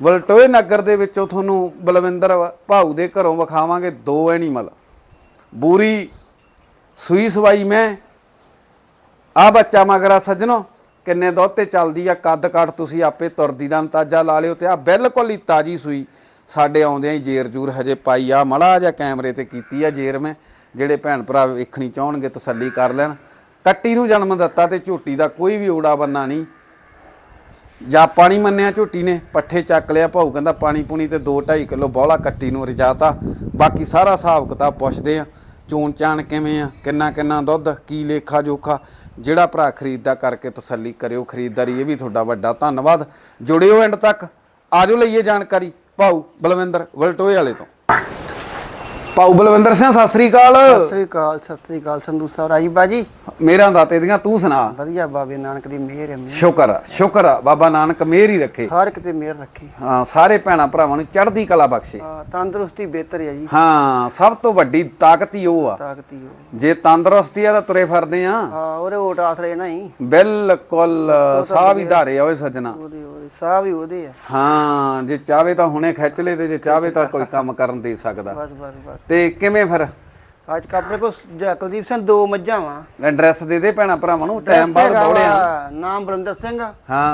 ਵਲਟੋਏ ਨਗਰ ਦੇ ਵਿੱਚੋਂ ਤੁਹਾਨੂੰ ਬਲਵਿੰਦਰ ਭਾਊ ਦੇ ਘਰੋਂ ਵਿਖਾਵਾਂਗੇ ਦੋ ਐਨੀਮਲ ਬੂਰੀ, ਸੂਈ ਸਵਾਈ ਮੈਂ। ਆ ਬੱਚਾ ਮਗਰਾ ਸੱਜਣੋ, ਕਿੰਨੇ ਦੁੱਧ ਤੇ ਚੱਲਦੀ ਆ, ਕੱਦ ਕੱਟ ਤੁਸੀਂ ਆਪੇ ਤੁਰਦੀ ਦਾ ਅੰਦਾਜ਼ਾ ਲਾ ਲਿਓ ਤੇ ਆ ਬਿਲਕੁਲ ਹੀ ਤਾਜੀ ਸੂਈ। ਸਾਡੇ ਆਉਂਦਿਆਂ ਹੀ ਜੇਰ ਜੂਰ ਹਜੇ ਪਾਈ ਆ, ਮੜਾ ਜਿਹਾ ਕੈਮਰੇ ਤੇ ਕੀਤੀ ਆ ਜੇਰ ਮੈਂ। ਜਿਹੜੇ ਭੈਣ ਭਰਾ ਵੇਖਣੀ ਚਾਹਣਗੇ ਤਸੱਲੀ ਕਰ ਲੈਣ। ਕੱਟੀ ਨੂੰ ਜਨਮ ਦਿੱਤਾ ਤੇ ਝੋਟੀ ਦਾ ਕੋਈ ਵੀ ਊੜਾ ਬੰਨਾ ਨਹੀਂ। ਜਾਂ ਪਾਣੀ ਮੰਨਿਆ ਝੋਟੀ ਨੇ, ਪੱਠੇ ਚੱਕ ਲਿਆ, ਭਾਊ ਕਹਿੰਦਾ ਪਾਣੀ ਪੂਣੀ ਤੇ 2.5 ਕਿਲੋ ਬੋਲਾ ਕੱਟੀ ਨੂੰ ਰਜਾਤਾ। ਬਾਕੀ ਸਾਰਾ ਹਿਸਾਬ ਕਿਤਾਬ ਪੁੱਛਦੇ ਆ, ਚੋਣ ਚਾਣ ਕਿਵੇਂ ਆ, ਕਿੰਨਾ ਕਿੰਨਾ ਦੁੱਧ, ਕੀ ਲੇਖਾ ਜੋਖਾ, ਜਿਹੜਾ ਭਰਾ ਖਰੀਦਦਾ ਕਰਕੇ ਤਸੱਲੀ ਕਰਿਓ, ਖਰੀਦਦਾਰੀ ਇਹ ਵੀ ਤੁਹਾਡਾ ਵੱਡਾ ਧੰਨਵਾਦ। ਜੁੜਿਓ ਐਂਡ ਤੱਕ, ਆਜੋ ਲਈਏ ਜਾਣਕਾਰੀ, ਭਾਊ ਬਲਵਿੰਦਰ ਵਲਟੋਏ ਵਾਲੇ ਤੋਂ। ਭਾਊ ਬਲਵਿੰਦਰ ਸਿੰਘ ਸਤਿ ਸ੍ਰੀ ਅਕਾਲ। ਸਤਿ ਸ੍ਰੀ ਅਕਾਲ ਸਤਿ ਸ੍ਰੀ ਅਕਾਲ ਸੰਧੂ ਸਾਹਿਬ ਰਾਜੀ ਬਾਜੀ? ਮੇਰਾ ਦਾਤੇ ਦੀਆਂ ਤੂੰ ਸੁਣਾ। ਵਧੀਆ ਬਾਬੇ ਨਾਨਕ ਦੀ ਮਿਹਰ ਹੈ। ਸ਼ੁਕਰ ਸ਼ੁਕਰ ਬਾਬਾ ਨਾਨਕ ਮਿਹਰ ਹੀ ਰੱਖੇ। ਹਰ ਇੱਕ ਤੇ ਮਿਹਰ ਰੱਖੀ। ਹਾਂ ਸਾਰੇ ਭੈਣਾ ਭਰਾਵਾਂ ਨੂੰ ਚੜ੍ਹਦੀ ਕਲਾ ਬਖਸ਼ੇ। ਤੰਦਰੁਸਤੀ ਬਿਹਤਰ ਹੈ ਜੀ। ਹਾਂ ਸਭ ਤੋਂ ਵੱਡੀ ਤਾਕਤ ਹੀ ਉਹ ਆ। ਤਾਕਤੀ ਹੋ ਜੇ ਤੰਦਰੁਸਤੀ ਆ ਤਾਂ ਤੁਰੇ ਫਿਰਦੇ ਆ। ਹਾਂ ਉਹਦੇ ਓਟ ਆਸਰੇ ਨਹੀਂ ਬਿਲਕੁਲ ਸਾਹ ਵੀ ਧਾਰੇ ਆ ਓਏ ਸੱਜਣਾ। ਉਹਦੇ ਉਹਦੇ ਸਾਹ ਵੀ ਉਹਦੇ ਆ। ਹਾਂ ਜੇ ਚਾਵੇ ਤਾਂ ਹੁਣੇ ਖਿੱਚ ਲੇ ਤੇ ਜੇ ਚਾਵੇ ਤਾਂ ਕੋਈ ਕੰਮ ਕਰਨ ਦੇ ਸਕਦਾ। ਬਸ ਬਸ ਬਸ। ਤੇ ਕਿਵੇਂ ਫਿਰ? ਅੱਜ ਕੱਪੜੇ ਕੋ ਕੁਲਦੀਪ ਸਿੰਘ ਦੋ ਮੱਝਾਂ ਵਾ। ਐਡਰੈਸ ਦੇ ਦੇ ਭੈਣਾ ਭਰਾਵਾਂ ਨੂੰ ਟਾਈਮ ਬਾਅਦ ਦੌੜਿਆ ਨਾਮ ਬਰਿੰਦਰ ਸਿੰਘ।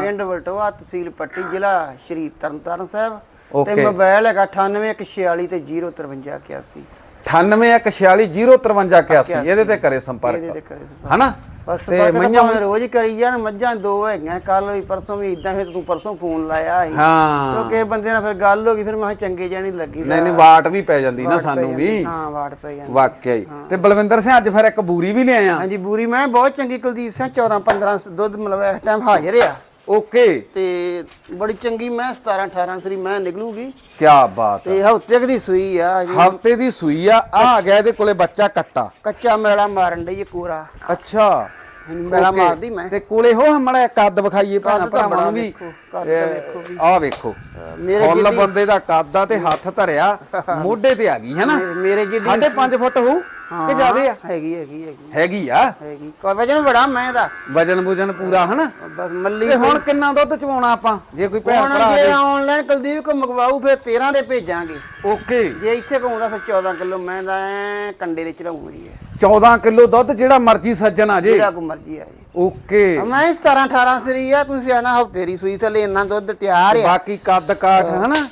ਪਿੰਡ ਵਲਟੋਆ ਤਹਿਸੀਲ ਪੱਟੀ ਜ਼ਿਲ੍ਹਾ ਸ਼੍ਰੀ ਤਰਨਤਾਰਨ ਸਾਹਿਬ। ਤੇ. ਮੋਬਾਈਲ ਹੈਗਾ 9846 ਤੇ 05381 9814605381 ਇਹਦੇ ਤੇ ਕਰੇ ਸੰਪਰਕ। ਇਹਦੇ ਤੇ ਕਰੇ ਸੰਪਰਕ। ਹਨਾ? ਬਸ ਤੇ ਤੇ ਮਈਆਂ ਰੋਜ਼ ਕਰੀ ਜਾਣ ਮੱਝਾਂ ਦੋ ਹੈਗੀਆਂ ਕੱਲ ਵੀ ਪਰਸੋਂ ਵੀ ਇਦਾਂ ਫਿਰ ਤੂੰ ਪਰਸੋਂ ਫੋਨ ਲਾਇਆ ਸੀ। ਹਾਂ। ਕਿਉਂਕਿ ਬੰਦੇ ਨਾਲ ਫਿਰ ਗੱਲ ਹੋ ਗਈ ਫਿਰ ਮੈਂ ਚੰਗੇ ਜਾਣੀ ਲੱਗੀ ਨਹੀਂ ਨਹੀਂ ਵਾਟ ਵੀ ਪੈ ਜਾਂਦੀ ਨਾ ਸਾਨੂੰ ਵੀ। ਹਾਂ ਵਾਟ ਪੈ ਜਾਂਦੀ। ਵਾਕਿਆ ਹੀ। ਤੇ ਬਲਵਿੰਦਰ ਸਿੰਘ ਅੱਜ ਫਿਰ ਇੱਕ ਬੂਰੀ ਵੀ ਲਿਆਏ ਆ ਹਾਂਜੀ ਬੂਰੀ ਮੈਂ ਬਹੁਤ ਚੰਗੀ ਕੁਲਦੀਪ ਸਿੰਘ 14 15 ਦੁੱਧ ਮਤਲਬ ਇਸ ਟਾਈਮ ਹਾਜ਼ਰ ਆ। ਓਕੇ। ਤੇ ਬੜੀ ਚੰਗੀ ਮੈਂ 17 18 ਸਰੀ ਮੈਂ ਨਿਕਲੂਗੀ। ਕੀ ਬਾਤ ਤੇ ਹਫ਼ਤੇ ਕੁ ਦੀ ਸੂਈ ਆ ਜੀ। ਹਫ਼ਤੇ ਦੀ ਸੂਈ ਆ ਆ ਆ ਗਿਆ ਇਹਦੇ ਕੋਲੇ ਬੱਚਾ ਕੱਟਾ। ਕੱਚਾ ਮੇਲਾ ਮਾਰਨ ਡਈ ਇਹ ਕੋਰਾ। ਅੱਛਾ। ਮੇਲਾ ਮਾਰਦੀ ਮੈਂ। ਤੇ ਕੋਲੇ ਹੋ ਹਮੜਾ ਕੱਦ ਵਿਖਾਈਏ ਭੈਣਾ ਕੱਦ ਤਾਂ ਭਰਾਵਾਂ ਨੂੰ ਬੜਾ ਵੀ। ਵੇਖੋ, ਕੱਦ ਤਾਂ ਵੇਖੋ ਵੀ। ਆਹ ਵੇਖੋ। ਮੇਰੇ ਫੁੱਲ ਬੰਦੇ ਦਾ ਕੱਦ ਆ ਤੇ ਹੱਥ ਧਰਿਆ ਮੋਢੇ ਤੇ ਆ ਗਈ ਹੈ ਨਾ? ਮੇਰੇ- ਮੇਰੇ ਜਿੱਡੀ- ਸਾਢੇ 5 ਫੁੱਟ ਹੋਊ। ਕਿ ਜ਼ਿਆਦੇ ਆ? ਹੈਗੀ ਹੈਗੀ ਹੈਗੀ। ਹੈਗੀ ਆ? ਹੈਗੀ। ਕੋਈ ਵਜਨ ਬੜਾ ਮੈਂ ਦਾ ਵਜਨ ਬੁਜਨ ਪੂਰਾ ਹਨਾ? ਬਸ ਮੱਲੀ ਤੇ ਹੁਣ ਕਿੰਨਾ ਦੁੱਧ ਚਵਾਉਣਾ ਆਪਾਂ? ਜੇ ਕੋਈ ਭੈਣ ਹੁਣ ਭਰਾ ਜੇ ਦੇ ਆਨਲਾਈਨ ਕੁਲਦੀਪ ਕੋ ਮੰਗਵਾਉ ਫਿਰ 13 ਦੇ ਭੇਜਾਂਗੇ। ਓਕੇ। ਜੇ ਇੱਥੇ ਕਹੂੰਦਾ ਫਿਰ 14 ਕਿਲੋ। ਮੈਂ ਦਾ ਐਂ ਕੰਡੇ ਦੇ ਚੜਾਉਂਗੀ ਹੈ 14 ਕਿਲੋ ਦੁੱਧ ਜਿਹੜਾ ਮਰਜ਼ੀ ਸੱਜਣ ਆ ਜੇ। ਜਿਹੜਾ ਕੋ ਮਰਜ਼ੀ ਆ ਜੀ। ਓਕੇ। ਮੈਂ 17 18 ਸਰੀ ਆ ਤੁਸੀਂ ਆਣਾ ਹਫ਼ਤੇ ਦੀ ਸੂਈ ਥੱਲੇ ਇੰਨਾ ਦੁੱਧ ਤਿਆਰ ਆ। ਬਾਕੀ ਕੱਦ ਕਾਠ ਹਨਾ?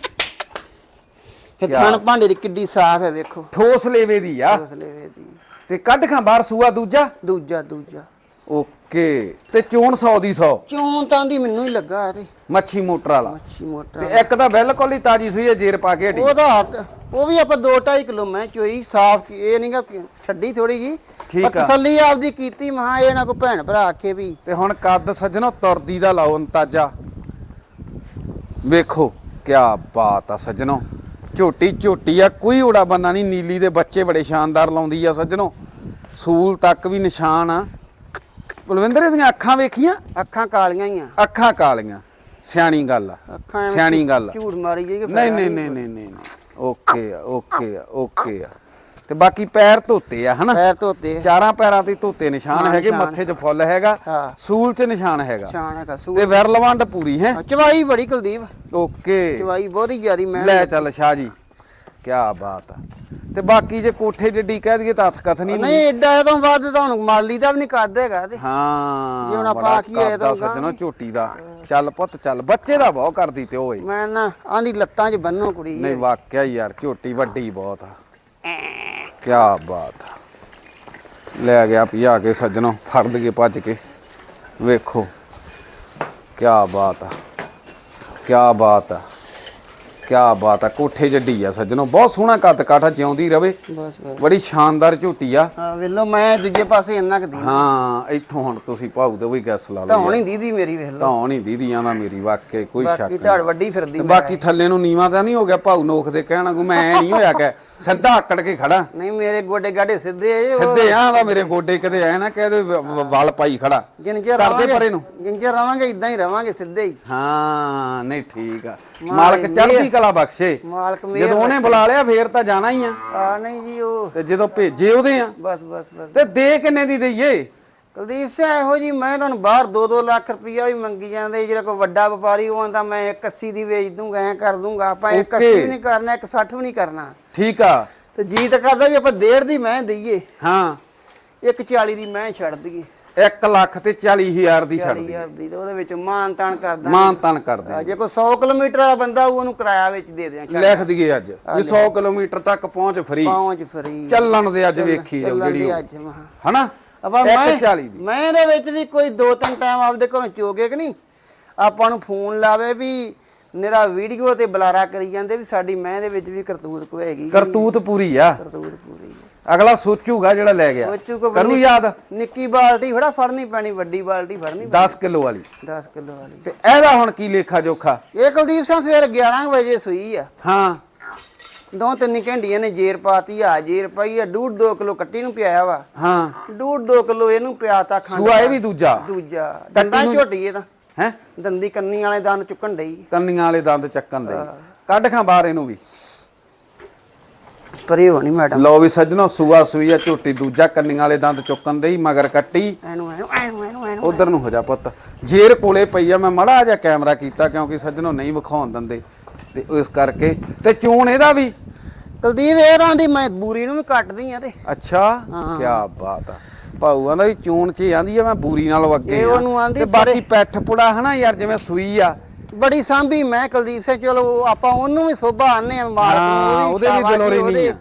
ਫਿਰ ਥਣ ਭਾਂਡੇ ਦੀ ਕਿੱਡੀ ਸਾਫ਼ ਹੈ ਵੇਖੋ। ਠੋਸ ਲੇਵੇ ਦੀ ਆ। ਫਸਲੇ ਵੇ ਦੀ। ਤੇ ਕੱਢ ਖਾਂ ਬਾਹਰ ਸੂਆ ਦੂਜਾ? ਦੂਜਾ ਦੂਜਾ। ਓਕੇ ਤੇ ਚੋਣ 100 ਦੀ 100 ਚੋਂ ਤਾਂ ਦੀ ਮੈਨੂੰ ਹੀ ਲੱਗਾ ਤੇ। ਮੱਛੀ ਮੋਟਰ ਵਾਲਾ। ਮੱਛੀ ਮੋਟਰ ਤੇ ਇੱਕ ਤਾਂ ਬਿਲਕੁਲ ਹੀ ਤਾਜੀ ਸੂਈ ਹੈ ਜੇਰ ਪਾ ਕੇ ਹਟੀ। ਉਹਦਾ ਹੱਥ ਉਹ ਵੀ ਆਪਾਂ 2.5 ਕਿਲੋ ਮੈਂ ਚੋਈ ਸਾਫ਼ ਕੀ- ਇਹ ਨਹੀਂਗਾ ਛੱਡੀ ਥੋੜੀ ਜੀ। ਠੀਕ ਆ। ਤਸੱਲੀ ਆਪਦੀ ਕੀਤੀ ਮਹਾ ਇਹ ਨਾ ਕੋ ਭੈਣ ਭਰਾ ਆਖੇ ਵੀ। ਤੇ ਹੁਣ ਕੱਦ ਸੱਜਣੋ ਤੁਰਦੀ ਦਾ ਲਾਓ ਅੰਤਾਜਾ। ਵੇਖੋ ਕੀ ਬਾਤ ਆ ਸੱਜਣੋ। ਝੋਟੀ ਝੋਟੀ ਆ ਕੋਈ ਉੜਾ ਬੰਨਾ ਨਹੀਂ ਨੀਲੀ ਦੇ ਬੱਚੇ ਬੜੇ ਸ਼ਾਨਦਾਰ ਲਾਉਂਦੀ ਆ ਸੱਜਣੋ। ਸੂਲ ਤੱਕ ਵੀ ਨਿਸ਼ਾਨ ਆ। ਬਲਵਿੰਦਰ ਇਹਦੀਆਂ ਅੱਖਾਂ ਵੇਖੀਆਂ? ਅੱਖਾਂ ਕਾਲੀਆਂ ਹੀ ਆ। ਅੱਖਾਂ ਕਾਲੀਆਂ। ਸਿਆਣੀ ਗੱਲ ਆ। ਅੱਖਾਂ ਐਵੇਂ ਸਿਆਣੀ ਗੱਲ ਆ। ਝੂਠ ਮਾਰੀ ਜਾਈਏ ਨਹੀਂ ਨਹੀਂ ਨਹੀਂ ਨਹੀਂ ਨਹੀਂ। ਓਕੇ ਆ ਓਕੇ ਆ ਓਕੇ ਆ। ਤੇ ਬਾਕੀ ਪੈਰ ਧੋਤੇ ਆ ਹਨਾ? ਪੈਰ ਧੋਤੇ ਚਾਰਾਂ ਪੈਰਾਂ ਤੇ ਧੋਤੇ ਨਿਸ਼ਾਨ ਹੈਗੇ ਨਿਸ਼ਾਨ। ਮੱਥੇ 'ਚ ਫੁੱਲ ਹੈਗਾ। ਸੂਲ 'ਚ ਨਿਸ਼ਾਨ ਹੈਗਾ। ਸ਼ਾਨ ਹੈਗਾ ਸੂ ਤੇ ਵਿਰਲਵੰਡ ਪੂਰੀ ਹੈ? ਚਵਾਈ ਬੜੀ ਕੁਲਦੀਪ। ਓਕੇ। ਚਵਾਈ ਬਹੁਤੀ ਜ਼ਿਆਦੀ ਮੈਂ ਲੈ ਚੱਲ ਸ਼ਾਹ ਜੀ ਕੀ ਬਾਤ ਆ। ਤੇ ਬਾਕੀ ਜੇ ਕੋਠੇ ਜਿੱਡੀ ਕਹਿ ਦਈਏ ਤਾਂ ਹੱਥ ਕਥਨੀ ਨਹੀਂ ਏਡਾ ਤੋਂ ਵੱਧ ਤੁਹਾਨੂੰ ਮਾਲੀ ਦਾ ਵੀ ਨਹੀਂ ਕੱਦ ਹੈਗਾ ਤੇ ਹਾਂ ਜੇ ਹੁਣ ਆਪਾਂ ਆਖੀਏ ਕਰਦਾ ਤਾਂ ਸੱਜਣੋ ਝੋਟੀ ਦਾ। ਚੱਲ ਪੁੱਤ ਚੱਲ ਬੱਚੇ ਦਾ ਬਹੁਤ ਕਰਦੀ ਤੇ ਓਏ ਮੈਂ ਨਾ ਆਂਦੀ ਲੱਤਾਂ 'ਚ ਬੰਨੋ ਕੁੜੀ। ਨਹੀਂ ਵਾਕਿਆ ਯਾਰ ਝੋਟੀ ਵੱਡੀ ਬਹੁਤ ਆ। ਕੀ ਬਾਤ। ਆ ਲੈ ਗਿਆ ਭਜਾ ਕੇ ਸੱਜਣੋ, ਫੜ ਲਈਏ ਭੱਜ ਕੇ। ਵੇਖੋ ਕੀ ਬਾਤ ਆ ਕੀ ਬਾਤ ਆ। ਕੀ ਬਾਤ ਆ ਕੋਠੇ ਜੱਡੀ ਆ ਸੱਜਣੋ ਬਹੁਤ ਸੋਹਣਾ ਕੱਦ ਕਾਠਾ ਜਿਉਂਦੀ ਰਵੇ। ਬਸ ਬਸ। ਬੜੀ ਸ਼ਾਨਦਾਰ ਝੋਟੀ ਆ। ਹਾਂ ਵੇਲੋ ਮੈਂ ਦੂਜੇ ਪਾਸੇ ਇੰਨਾ ਕੁ ਦੀ ਹਾਂ ਇੱਥੋਂ ਹੁਣ ਤੁਸੀਂ ਭਾਊ ਤੇ ਵੀ ਗੈਸ ਲਾ ਤਾਂ ਲਓ ਹੋਣੀ ਦੀਦੀ ਮੇਰੀ ਵੇਖ ਲਓ ਤਾਂ ਨਹੀਂ ਦੀਦੀਆਂ ਦਾ ਮੇਰੀ ਵਾਕਈ ਕੋਈ ਸ਼ੱਕ ਬਾਕੀ ਧੜ ਵੱਡੀ ਫਿਰਦੀ ਤੇ ਬਾਕੀ ਥੱਲੇ ਨੂੰ ਨੀਵਾ ਤਾਂ ਨਹੀਂ ਹੋ ਗਿਆ ਭਾਊ ਨੋਖ ਦੇ ਕਹਿਣਾ ਕੋ ਮੈਂ ਐ ਨਹੀਂ ਹੋਇਆ ਕਿ ਸਿੱਧਾ ਆਕੜ ਕੇ ਖੜਾ। ਨਹੀਂ ਮੇਰੇ ਗੋਡੇ ਗਾਡੇ ਸਿੱਧੇ ਆ ਸਿੱਧੇ ਆਂ ਦਾ ਮੇਰੇ ਗੋਡੇ ਕਿਤੇ ਐ ਨਾ ਕਹਦੇ ਵਲ ਪਾਈ ਖੜਾ। ਚਿਰ ਕਰਦੇ ਪਰੇ ਨੂੰ। ਚਿਰ ਰਵਾਂਗੇ ਇਦਾਂ ਹੀ ਰਵਾਂਗੇ ਸਿੱਧੇ ਹੀ। ਹਾਂ ਨਹੀਂ ਠੀਕ ਆ। ਮਾਲਕ ਚੜ੍ਹਦੀ ਕਲਾ ਬਖਸ਼ੇ। ਮਾਲਕ ਮੇਰ ਜਦੋਂ ਉਹਨੇ ਬੁਲਾ ਲਿਆ ਫੇਰ ਤਾਂ ਜਾਣਾ ਹੀ ਆ। ਆ ਨਹੀਂ ਜੀ ਉਹ ਤੇ ਜਦੋਂ ਭੇਜੇ ਉਹਦੇ ਆ। ਬਸ ਬਸ ਬਸ। ਤੇ ਦੇ ਕਿੰਨੇ ਦੀ ਦਈਏ? ਕੁਲਦੀਪ ਸਿੰਘ ਇਹੋ ਜੀ ਮੈਂ ਤੁਹਾਨੂੰ ਬਾਹਰ 2-2 ਲੱਖ ਰੁਪਈਆ ਵੀ ਮੰਗੀ ਜਾਂਦੇ। ਜਿਹੜਾ ਕੋਈ ਵੱਡਾ ਵਪਾਰੀ ਉਹ ਆਂਦਾ ਮੈਂ 81 ਦੀ ਵੇਚ ਦੂੰਗਾ ਐ ਕਰ ਦੂੰਗਾ। ਆਪਾਂ 81 ਵੀ ਨਹੀਂ ਕਰਨਾ 160 ਵੀ ਨਹੀਂ ਕਰਨਾ। ਠੀਕ ਆ। ਤੇ ਜੀ ਤਾਂ ਕਰਦਾ ਵੀ ਆਪਾਂ ਡੇਢ ਦੀ ਮੈਂ ਦਈਏ। ਹਾਂ। 140 ਦੀ ਮੈਂ ਛੱਡ ਦਈਏ। 1 ਲੱਖ ਤੇ 40 ਹਜ਼ਾਰ ਦੀ ਛੱਡ 40000 ਦੀ ਤੇ ਉਹਦੇ ਵਿੱਚ ਮਾਨ ਤਾਨ ਕਰਦਾ। ਮਾਨ ਤਨ ਕਰਦੇ ਜੇ। ਕੋਈ 100 ਕਿਲੋਮੀਟਰ ਵਾਲਾ ਬੰਦਾ ਉਹ ਉਹਨੂੰ ਕਿਰਾਇਆ ਵਿੱਚ ਦੇ ਦਿਆਂ ਲਿਖ ਦਈਏ ਅੱਜ। ਵੀ 100 ਕਿਲੋਮੀਟਰ ਤੱਕ ਪਹੁੰਚ ਫਰੀ। ਪਹੁੰਚ ਫਰੀ। ਚੱਲਣ ਦੇ ਅੱਜ ਵੇਖੀ ਜਾਓ ਜਿਹੜੀ ਦੀ ਹਨਾ? ਆਪਾਂ ਮੈਂ 140 ਦੀ। ਮੈਂ ਇਹਦੇ ਵਿੱਚ ਵੀ ਕੋਈ ਦੋ ਤਿੰਨ ਟਾਈਮ ਆਪਦੇ ਘਰੋਂ ਚੋਗੇ ਕਿ ਨਹੀਂ? ਆਪਾਂ ਨੂੰ ਫੋਨ ਲਾਵੇ ਵੀ ਮੇਰਾ ਵੀਡੀਓ ਤੇ ਬੁਲਾਰਾ ਕਰੀ ਜਾਂਦੇ ਵੀ ਸਾਡੀ ਮੈਂ ਦੇ ਵਿੱਚ ਵੀ ਕਰਤੂਤ ਕੋ ਹੈਗੀ। ਕਰਤੂਤ ਪੂਰੀ ਆ। ਕਰਤੂਤ ਪੂਰੀ। ਅਗਲਾ ਸੋਚੂਗਾ ਜਿਹੜਾ ਲੈ ਗਿਆ। ਕੋ ਕਰੂ ਯਾਦ? ਨਿੱਕੀ ਬਾਲਟੀ ਥੋੜਾ ਫੜਨੀ ਪੈਣੀ ਵੱਡੀ ਬਾਲਟੀ ਫੜਨੀ 10 ਕਿਲੋ ਵਾਲੀ। 10 ਕਿਲੋ ਵਾਲੀ। ਤੇ ਇਹਦਾ ਹੁਣ ਕੀ ਲੇਖਾ ਜੋਖਾ? ਇਹ ਕੁਲਦੀਪ ਸਿੰਘ ਸਵੇਰ 11 ਵਜੇ ਸੂਈ ਆ। ਹਾਂ। ਦੋ ਤਿੰਨ ਘੰਟੀਆਂ ਨੇ ਜੇਰ ਪਾਤੀ ਆ ਜੇਰ ਪਾਈ ਆ ਡੂਢ 2 ਕਿਲੋ ਕੱਟੀ ਨੂੰ ਪਿਆਇਆ ਵਾ। ਹਾਂ। ਡੂਢ 2 ਕਿਲੋ ਇਹਨੂੰ ਪਿਆਤਾ ਖੰਡ ਸੂਆ ਇਹ ਵੀ ਦੂਜਾ? ਦੂਜਾ। ਦੰਦਾਂ ਝੋਟੀ ਇਹ ਤਾਂ। ਹੈ? ਦੰਦੀ ਕੰਨੀ ਵਾਲੇ ਦੰਦ ਚੁੱਕਣ ਡਈ। ਕੰਨੀਆਂ ਵਾਲੇ ਦੰਦ ਚੱਕਣ ਦੇ ਕੱਢ ਖਾਂ ਬਾਹਰ ਇਹਨੂੰ ਵੀ। ਪਰੇ ਹੋਣੀ ਮੈਡਮ। ਲਓ ਵੀ ਸੱਜਣੋ ਸੂਆ ਸੂਈ ਆ ਝੋਟੀ ਦੂਜਾ ਕੰਨੀਆਂ ਵਾਲੇ ਦੰਦ ਚੁੱਕਣ ਦੇ ਹੀ ਮਗਰ ਕੱਟੀ। ਐਨੂੰ ਐਨੂੰ ਐਨੂੰ ਐਨੂੰ ਐਨੂੰ ਉਧਰ ਨੂੰ ਹੋ ਜਾ ਪੁੱਤ। ਜੇਰ ਕੋਲੇ ਪਈ ਆ ਮੈਂ ਮੜਾ ਜਿਹਾ ਕੈਮਰਾ ਕੀਤਾ ਕਿਉਂਕਿ ਸੱਜਣੋ ਨਹੀਂ ਵਿਖਾਉਣ ਦਿੰਦੇ। ਤੇ ਇਸ ਕਰਕੇ ਤੇ ਚੂਣ ਇਹਦਾ ਵੀ? ਕੁਲਦੀਪ ਇਹ ਰਾਂਦੀ ਮੈਂ ਬੂਰੀ ਨੂੰ ਵੀ ਕੱਟਦੀ ਆ ਤੇ। ਅੱਛਾ? ਕੀ ਬਾਤ ਆ। ਭਾਊਆਂ ਦਾ ਵੀ ਚੂਣ ਚ ਹੀ ਆਂਦੀ ਆ ਮੈਂ ਬੂਰੀ ਨਾਲ ਅੱਗੇ ਇਹ ਆ। ਉਹਨੂੰ ਆਂਦੀ ਤੇ ਬਾਕੀ ਪੈਠ ਪੁੜਾ ਹਨਾ ਯਾਰ ਜਿਵੇਂ ਸੂਈ ਆ। ਬੜੀ ਸਾਂਭੀ ਮੈਂ ਕੁਲਦੀਪ ਸਿੰਘ ਚਲੋ ਆਪਾਂ ਉਹਨੂੰ ਵੀ ਸੋਭਾ ਆਨੇ ਆ ਮਾਲਕ ਹਾਂ ਉਹਦੇ ਵੀ ਸ਼ਾਬਾਸ਼ ਦਿਲੋਂ ਨਹੀਂ ਆ।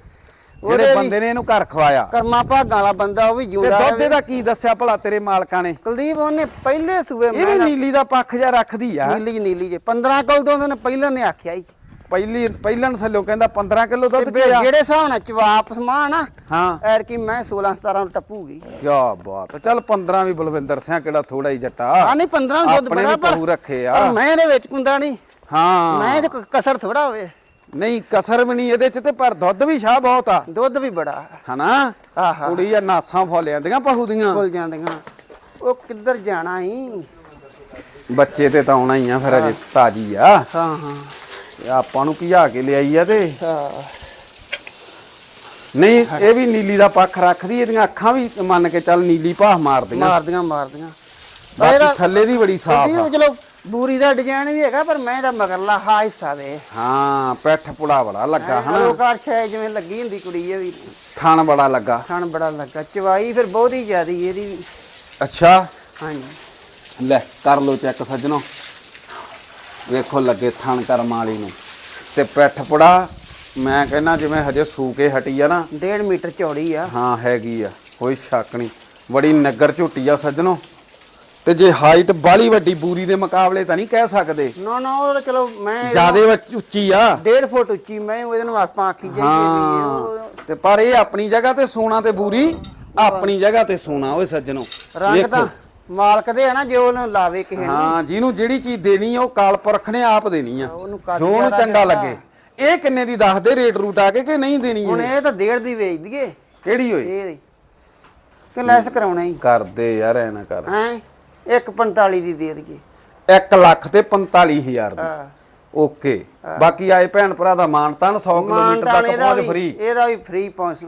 ਉਹਦੇ ਜਿਹੜੇ ਬੰਦੇ ਨੇ ਇਹਨੂੰ ਘਰ ਖਵਾਇਆ। ਕਰਮਾ ਭਾਗਾਂ ਵਾਲਾ ਬੰਦਾ ਉਹ ਵੀ ਤੇ ਜਿਉਂਦਾ ਦੁੱਧ ਰਹੇ। ਦਾ ਕੀ ਦੱਸਿਆ ਭਲਾ ਤੇਰੇ ਮਾਲਕਾਂ ਨੇ? ਕੁਲਦੀਪ ਉਹਨੇ ਪਹਿਲੇ ਇਹ ਵੀ ਮੈਂ ਨੀਲੀ ਦਾ ਪੱਖ ਜਿਹਾ ਰੱਖਦੀ ਆ। ਨੀਲੀ ਨੀਲੀ ਜੇ 15 ਕਿਲੋ ਤੋਂ ਉਹਨੇ ਪਹਿਲਾਂ ਨੇ ਆਖਿਆ ਹੀ ਪਹਿਲੀ ਪਹਿਲਾਂ ਥੱਲੇ ਕਹਿੰਦਾ 15 ਕਿਲੋ ਦੁੱਧ ਤੇ ਪਿਆ। ਜਿਹੜੇ ਹਿਸਾਬ ਨਾਲ ਚਵਾਪ ਸਮਾਨ ਆ ਹਾਂ। ਐਰ ਕੀ ਮੈਂ 16 17 ਨੂੰ ਟੱਪੂਗੀ। ਕੀ ਬਾਤ। ਚੱਲ 15 ਵੀ ਬਲਵਿੰਦਰ ਸਿੰਘ ਕਿਹੜਾ ਥੋੜਾ ਹੀ ਜੱਟਾ। ਆ ਨਹੀਂ 15 ਦੁੱਧ ਬੜਾ ਵੀ ਪਹੂ ਰੱਖੇ ਆ। ਪਰ ਮੈਂ ਇਹਦੇ ਵਿੱਚ ਕੁੰਦਾ ਨਹੀਂ। ਹਾਂ। ਮੈਂ ਤੇ ਕੋਈ ਕਸਰ ਥੋੜਾ ਹੋਵੇ। ਨਹੀਂ ਕਸਰ ਵੀ ਨਹੀਂ ਇਹਦੇ ਚ ਤੇ ਪਰ ਦੁੱਧ ਵੀ ਸ਼ਾਹ ਬਹੁਤ ਆ। ਦੁੱਧ ਵੀ ਬੜਾ। ਹਨਾ? ਆਹਾ ਕੁੜੀ ਆ ਨਾਸਾਂ ਫੋਲਿਆਂ ਦੀਆਂ ਪਹੂ ਦੀਆਂ। ਭੁੱਲ ਜਾਂਦੀਆਂ। ਉਹ ਕਿੱਧਰ ਜਾਣਾ ਹੀ ਬੱਚੇ ਤੇ ਤਾਂ ਆਉਣਾ ਹੀ ਆ ਫਿਰ ਅਜੇ ਤਾਜੀ ਆ। ਹਾਂ ਹਾਂ। ਤੇ ਆਪਾਂ ਨੂੰ ਭਜਾ ਕੇ ਲਿਆਈ ਆ ਤੇ। ਹਾਂ। ਨਹੀਂ ਇਹ ਵੀ ਨੀਲੀ ਦਾ ਪੱਖ ਰੱਖਦੀ ਇਹਦੀਆਂ ਅੱਖਾਂ ਵੀ ਮੰਨ ਕੇ ਚੱਲ ਨੀਲੀ ਭਾਹ ਮਾਰਦੀਆਂ। ਮਾਰਦੀਆਂ ਮਾਰਦੀਆਂ। ਬਾਕੀ ਥੱਲੇ ਦੀ ਬੜੀ ਸਾਫ਼ ਆ। ਚਲੋ ਬੂਰੀ ਦਾ ਡਿਜ਼ਾਈਨ ਵੀ ਹੈਗਾ ਪਰ ਮੈਂ ਦਾ ਮਗਰਲਾ ਹਾ ਹਿੱਸਾ ਵੇ। ਹਾਂ ਪੈਠ ਪੁੜਾ ਬੜਾ ਲੱਗਾ ਹਨਾ? ਅਲੋਕਾਰ ਛੇ ਜਿਵੇਂ ਲੱਗੀ ਹੁੰਦੀ ਕੁੜੀ ਇਹ ਵੀ। ਥਣ ਬੜਾ ਲੱਗਾ। ਖਾਣ ਬੜਾ ਲੱਗਾ ਚਵਾਈ ਫਿਰ ਬਹੁਤੀ ਜ਼ਿਆਦੀ ਇਹਦੀ ਅੱਛਾ। ਹਾਂਜੀ। ਲੈ ਕਰ ਲੋ ਚੈੱਕ ਸੱਜਣੋ। ਵੇਖੋ ਲੱਗੇ ਥਣ ਕਰਮਾਂ ਵਾਲੀ ਨੂੰ। ਤੇ ਪੈਠ ਪੁੜਾ ਮੈਂ ਕਹਿੰਦਾ ਜਿਵੇਂ ਹਜੇ ਸੂ ਕੇ ਹਟੀ ਆ ਨਾ। 1.5 ਮੀਟਰ ਚੌੜੀ ਆ। ਹਾਂ ਹੈਗੀ ਆ ਕੋਈ ਸ਼ੱਕ ਨਹੀਂ। ਬੜੀ ਨਗਰ ਝੁੱਟੀ ਆ ਸੱਜਣੋ। ਤੇ ਜੇ ਹਾਈਟ ਬਾਲੀ ਵੱਡੀ ਬੂਰੀ ਦੇ ਮੁਕਾਬਲੇ ਤਾਂ ਨਹੀਂ ਕਹਿ ਸਕਦੇ। ਨਾ ਨਾ ਉਹ ਤਾਂ ਚਲੋ ਮੈਂ ਜਿਆਦੇ ਉੱਚੀ ਆ। 1.5 ਫੁੱਟ ਉੱਚੀ ਮੈਂ ਉਹਦੇ ਨੂੰ ਆਪਾਂ ਆਖੀ ਜਾਈਏ ਹਾਂ ਤੇ ਪਰ ਇਹ ਆਪਣੀ ਜਗ੍ਹਾ ਤੇ ਸੋਨਾ ਤੇ ਬੂਰੀ ਆਪਣੀ ਜਗ੍ਹਾ ਤੇ ਸੋਨਾ ਓਏ ਸੱਜਣੋ। ਰੰਗ ਤਾਂ ਮਾਲਕ ਦੇ ਆ ਨਾ ਜੇ ਉਹਨੂੰ ਲਾਵੇ ਕਿਸੇ ਨੂੰ। ਹਾਂ ਜਿਹਨੂੰ ਜਿਹੜੀ ਚੀਜ਼ ਦੇਣੀ ਆ ਉਹ ਕਾਲਪੁਰਖ ਨੇ ਆਪ ਦੇਣੀ ਆ। ਉਹਨੂੰ ਕੱਦ ਜੋ ਉਹਨੂੰ ਚੰਗਾ। ਲੱਗੇ। ਇਹ ਕਿੰਨੇ ਦੀ ਦੱਸਦੇ? ਰੇਟ ਰੂਟ ਆ ਕੇ ਕਿ ਨਹੀਂ ਦੇਣੀ ਹੁਣ ਇਹ? ਤਾਂ ਡੇਢ ਦੀ ਵੇਚ ਦਈਏ। ਕਿਹੜੀ ਹੋਈ? ਇਹ ਕਿ ਲੈਸ ਕਰਾਉਣਾ ਹੀ। ਕਰਦੇ ਯਾਰ ਐ ਨਾ ਕਰ। ਹੈ? 145 ਦੀ ਦੇ ਦਈਏ। 1 ਲੱਖ ਤੇ 45000 ਦੀ। ਹਾਂ। ਓਕੇ। ਬਾਕੀ ਆਏ ਭੈਣ ਭਰਾ ਦਾ ਮਾਨਤਾਨ 100 ਕਿਲੋਮੀਟਰ ਤੱਕ ਪਹੁੰਚ ਫਰੀ ਇਹਦਾ ਵੀ ਫ੍ਰੀ ਪਹੁੰਚ।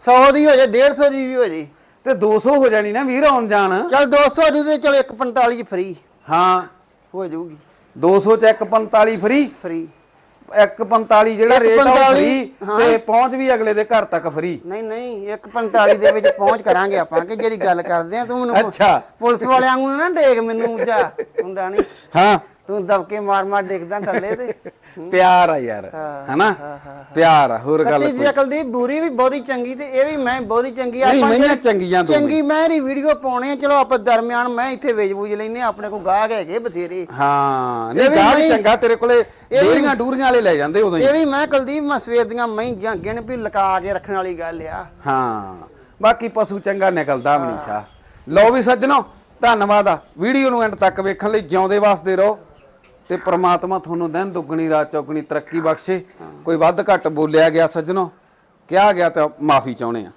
100 ਦੀ ਹੋ ਜਾਏ 150 ਦੀ ਵੀ ਹੋ ਜਾਏ। ਤੇ 200 ਹੋ ਜਾਣੀ ਨਾ ਵੀਰ ਆਉਣ ਜਾਣ। ਚਲ 200 ਦੀ ਤੇ ਚਲ 145 ਚ ਫ੍ਰੀ ਹਾਂ। ਹੋ ਜਾਊਗੀ। 200 ਚ 145 ਫਰੀ ਫ੍ਰੀ 145 ਜਿਹੜਾ ਰੇਟ ਆ ਉਹ 145 ਫਰੀ ਹਾਂ। ਤੇ ਪਹੁੰਚ ਵੀ ਅਗਲੇ ਦੇ ਘਰ ਤੱਕ ਫਰੀ ਨਹੀਂ ਨਹੀਂ 145 ਦੇ ਵਿੱਚ ਪਹੁੰਚ ਕਰਾਂਗੇ ਆਪਾਂ ਕਿ ਜਿਹੜੀ ਗੱਲ ਕਰਦੇ ਆ ਤੂੰ ਮੈਨੂੰ ਅੱਛਾ। ਪੁਲਿਸ ਵਾਲਿਆਂ ਨੂੰ ਨਾ ਡੇਗ ਮੈਨੂੰ ਜਾ ਹੁੰਦਾ ਨਹੀਂ ਹਾਂ। ਤੂੰ ਦਬਕੇ ਮਾਰ ਮਾਰ ਡਿੱਗਦਾ ਥੱਲੇ ਤੇ। ਪਿਆਰ ਆ ਯਾਰ ਹਨਾ? ਪਿਆਰ ਆ ਹੋਰ ਗੱਲ ਕੱਟੀ ਦੀ ਅਕਲ ਦੀ ਬੂਰੀ ਵੀ ਬਹੁਤੀ ਚੰਗੀ ਤੇ ਇਹ ਵੀ ਮੈਂ ਬਹੁਤੀ ਚੰਗੀ ਨਹੀਂ, ਮਈਆਂ ਜਿਹੜੇ ਚੰਗੀਆਂ ਦੋਵੇਂ। ਚੰਗੀ ਮੈਂ ਦੀ ਵੀਡੀਓ ਪਾਉਣੇ ਆ, ਚਲੋ ਆਪਾਂ ਦਰਮਿਆਨ ਮੈਂ ਇੱਥੇ ਬੂਝ ਲੈਨੇ ਆਪਣੇ ਕੋਲ ਗਾਹਕ ਹੈਗੇ ਬਥੇਰੇ। ਹਾਂ ਇਹ ਨਹੀਂ ਵੀ ਗਾਹ ਵੀ ਮੈਂ- ਚੰਗਾ ਤੇਰੇ ਕੋਲੇ ਡੇਰੀਆਂ ਡੂਰੀਆਂ ਵਾਲੇ ਲੈ ਜਾਂਦੇ ਉਦੋਂ ਹੀ। ਇਹ ਵੀ ਮੈਂ ਕੁਲਦੀਪ ਮੈਂ ਸਵੇਰ ਦੀਆਂ ਮੈਂ ਜਾਂ ਗਿਣ ਵੀ ਲਕਾ ਕੇ ਰੱਖਣ ਵਾਲੀ ਗੱਲ ਆ। ਹਾਂ ਬਾਕੀ ਪਸ਼ੂ ਚੰਗਾ ਨਿਕਲਦਾ ਮਨੀਸ਼ਾ। ਲਓ ਵੀ ਸੱਜਣੋ ਧੰਨਵਾਦ ਆ। ਵੀਡੀਓ ਨੂੰ ਐਂਡ ਤੱਕ ਵੇਖਣ ਲਈ ਜਿਉਂਦੇ ਵਾਸਤੇ ਰਹੋ। ਤੇ ਪ੍ਰਮਾਤਮਾ ਤੁਹਾਨੂੰ ਦਿਨ ਦੁੱਗਣੀ, ਰਾਤ ਚੌਗਣੀ ਤਰੱਕੀ ਬਖਸ਼ੇ। ਕੋਈ ਵੱਧ ਘੱਟ ਬੋਲਿਆ ਗਿਆ ਸੱਜਣੋ, ਕਿਹਾ ਗਿਆ ਤਾਂ ਮਾਫੀ ਚਾਹੁੰਦੇ ਆ।